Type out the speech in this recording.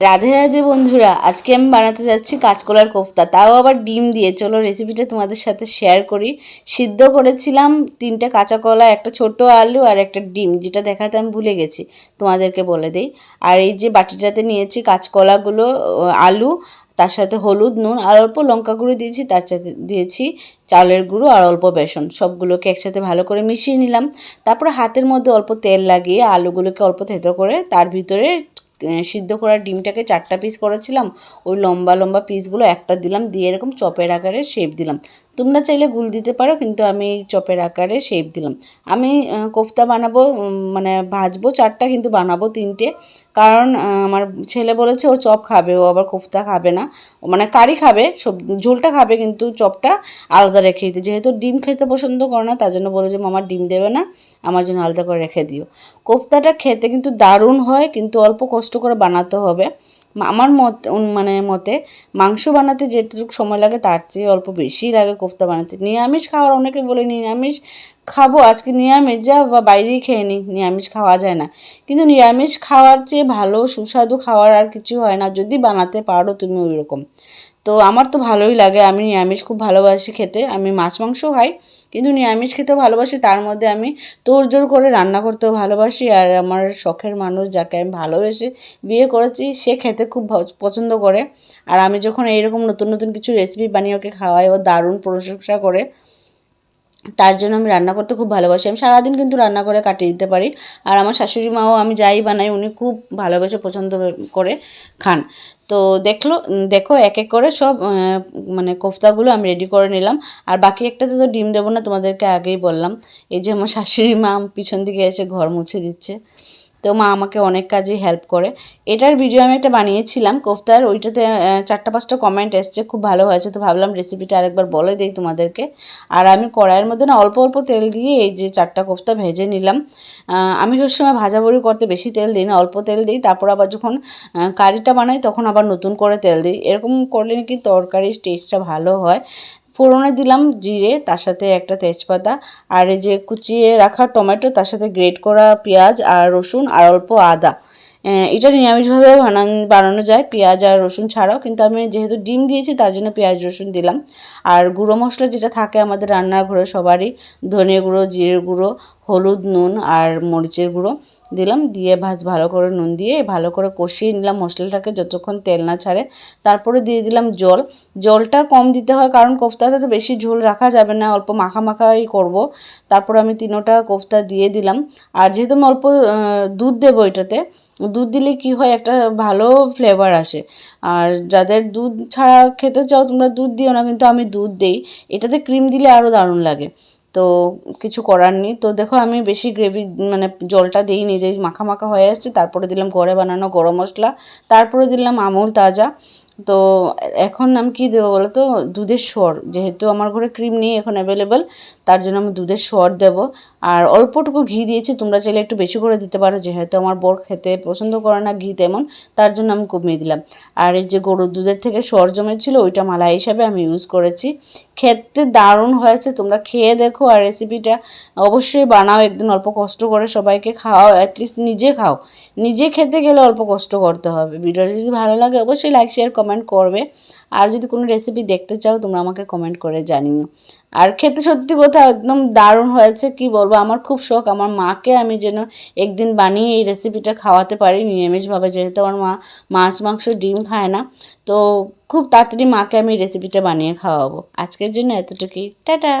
রাধে রাধে বন্ধুরা, আজকে আমি বানাতে যাচ্ছি কাঁচকলার কোফতা। তাও আবার ডিম দিয়ে। চলো রেসিপিটা তোমাদের সাথে শেয়ার করি। সিদ্ধ করেছিলাম তিনটে কাঁচা কলা, একটা ছোট আলু আর একটা ডিম, যেটা দেখাতে আমি ভুলে গেছি, তোমাদেরকে বলে দেই। আর এই যে বাটিটাতে নিয়েছি কাঁচকলাগুলো আলু, তার সাথে হলুদ, নুন আর অল্প লঙ্কা গুঁড়ো দিয়েছি, তার সাথে দিয়েছি চালের গুঁড়ো আর অল্প বেসন। সবগুলোকে একসাথে ভালো করে মিশিয়ে নিলাম। তারপরে হাতের মধ্যে অল্প তেল লাগিয়ে আলুগুলোকে অল্প থেতো করে তার ভিতরে সিদ্ধ করা ডিমটাকে চারটা পিস করেছিলাম, ওই লম্বা লম্বা পিসগুলো একটা দিলাম, দিয়ে এরকম চপের আকারে শেপ দিলাম। তোমরা চাইলে গুল দিতে পারো, কিন্তু আমি চপের আকারে শেপ দিলাম। আমি কোফতা বানাবো মানে ভাজবো, চারটা কিন্তু বানাবো তিনটে। কারণ আমার ছেলে বলেছে ও চপ খাবে, ও আবার কোফতা খাবে না। ও মানে কারি খাবে, সব, ঝোলটা খাবে কিন্তু চপটা আলাদা রেখে দিতে। যেহেতু ডিম খেতে পছন্দ করে না, তার জন্য বলে যে ডিম দেবে না, আমার জন্য আলাদা করে রেখে দিও। কোফতাটা খেতে কিন্তু দারুণ হয়, কিন্তু অল্প কষ্ট করে বানাতে হবে। আমার মত মানে মতে মাংস বানাতে যেটুকু সময় লাগে তার চেয়ে অল্প বেশি লাগে কোফতা বানাতে। নিরামিষ খাওয়ার অনেকে বলে নিরামিষ খাব, আজকে নিরামিষ, যা বা বাইরেই খেয়ে নিই নিরামিষ খাওয়া যায় না। কিন্তু নিরামিষ খাওয়ার চেয়ে ভালো, সুস্বাদু খাওয়ার আর কিছু হয় না, যদি বানাতে পারো তুমি ওই রকম তো আমার তো ভালোই লাগে, আমি নিরামিষ খুব ভালোবাসি খেতে, আমি মাছ মাংসও খাই, কিন্তু নিরামিষ খেতেও ভালোবাসি, তার মধ্যে আমি তোড়জোড় করে রান্না করতেও ভালোবাসি, আর আমার শখের মানুষ যাকে আমি ভালোবেসে বিয়ে করেছি, সে খেতে খুব পছন্দ করে। আর আমি যখন এইরকম নতুন নতুন কিছু রেসিপি বানিয়ে ওকে খাওয়াই, ও দারুণ প্রশংসা করে। তার জন্য আমি রান্না করতে খুব ভালোবাসি। আমি সারাদিন কিন্তু রান্না করে কাটিয়ে দিতে পারি। আর আমার শাশুড়ি মাও আমি যাই বানাই, উনি খুব ভালোবেসে পছন্দ করে খান। তো দেখল, দেখো এক এক করে সব মানে কোফতাগুলো আমি রেডি করে নিলাম। আর বাকি একটাতে তো ডিম দেবো না, তোমাদেরকে আগেই বললাম। এই যে আমার শাশুড়ি মা পিছন দিকে এসে ঘর মুছে দিচ্ছে। তো মা আমাকে অনেক কাজে হেল্প করে। এটার ভিডিও আমি একটা বানিয়েছিলাম। কোফতার, ওইটাতে চারটা পাঁচটা কমেন্ট এসছে, খুব ভালো হয়েছে। তো ভাবলাম রেসিপিটা আরেকবার বলে দিই তোমাদেরকে। আর আমি কড়াইয়ের মধ্যে না অল্প অল্প তেল দিয়ে এই যে চারটা কোফতা ভেজে নিলাম। আমি সবসময় ভাজা বড়ি করতে বেশি তেল দিই না, অল্প তেল দিই। তারপর আবার যখন কারিটা বানাই তখন আবার নতুন করে তেল দিই। এরকম করলে নাকি তরকারির টেস্টটা ভালো হয়। ফোড়নে দিলাম জিরে, তার সাথে একটা তেজপাতা, আর এই যে কুচিয়ে রাখা টমেটো, তার সাথে গ্রেট করা পেঁয়াজ আর রসুন, আর অল্প আদা। এটা নিরামিষভাবে বানান, বানানো যায়। পেঁয়াজ আর রসুন ছাড়াও, কিন্তু আমি যেহেতু ডিম দিয়েছি, তার জন্য পেঁয়াজ, রসুন দিলাম। আর গুঁড়ো মশলা যেটা থাকে আমাদের রান্নাঘরে সবারই ধনে গুঁড়ো জিরে গুঁড়ো, হলুদ, নুন আর মরিচের গুঁড়ো দিলাম। দিয়ে ভাজ ভালো করে নুন দিয়ে ভালো করে কষিয়ে নিলাম মশলাটাকে যতক্ষণ তেল না ছাড়ে। তারপরে দিয়ে দিলাম জল। জলটা কম দিতে হয়, কারণ কোফতাতে তো বেশি ঝোল রাখা যাবে না। অল্প মাখা মাখাই করব। তারপর আমি তিনোটা কোফতা দিয়ে দিলাম। আর যেহেতু আমি অল্প দুধ দেবো এটাতে দুধ দিলে কি হয়? একটা ভালো ফ্লেভার আসে। আর যাদের দুধ ছাড়া খেতে চাও, তোমরা দুধ দিও না, কিন্তু আমি দুধ দিই। এটাতে ক্রিম দিলে আরও দারুণ লাগে। তো কিছু করার নেই। তো দেখো আমি বেশি গ্রেভি মানে জলটা দিই মাখা মাখা হয়ে আসছে। তারপরে দিলাম ঘরে বানানো গরম মশলা, তারপরে দিলাম আমুল তাজা। তো এখন আমি কী দেবো বলো তো দুধের স্বর যেহেতু আমার ঘরে ক্রিম নেই এখন অ্যাভেলেবেল তার জন্য আমি দুধের স্বর দেবো। আর অল্পটুকু ঘি দিয়েছি, তোমরা চাইলে একটু বেশি করে দিতে পারো, যেহেতু আমার বর খেতে পছন্দ করে না ঘি তেমন, তার জন্য আমি কমিয়ে দিলাম। আর এই যে গরুর দুধের থেকে স্বর জমেছিল, ওইটা মালা হিসাবে আমি ইউজ করেছি। খেতে দারুণ হয়েছে, তোমরা খেয়ে দেখো আর রেসিপিটা অবশ্যই বানাও, একদিন অল্প কষ্ট করে সবাইকে খাওয়াও অ্যাটলিস্ট নিজে খাও। নিজে খেতে গেলে অল্প কষ্ট করতে হবে। ভিডিওটা যদি ভালো লাগে, অবশ্যই লাইক শেয়ার কমেন্ট করবে। আর যদি কোনো রেসিপি দেখতে চাও, তোমরা আমাকে কমেন্ট করে জানিও। আর খেতে সত্যি কথা একদম দারুণ হয়েছে, কি বলব? আমার খুব শখ। আমার মাকে আমি যেন একদিন বানিয়ে এই রেসিপিটা খাওয়াতে পারি, নিরামিষভাবে। যেহেতু আমার মা মাছ, মাংস, ডিম খায় না, তো খুব তাড়াতাড়ি মাকে আমি রেসিপিটা বানিয়ে খাওয়াবো। আজকের জন্য এতটুকুই। টাটা!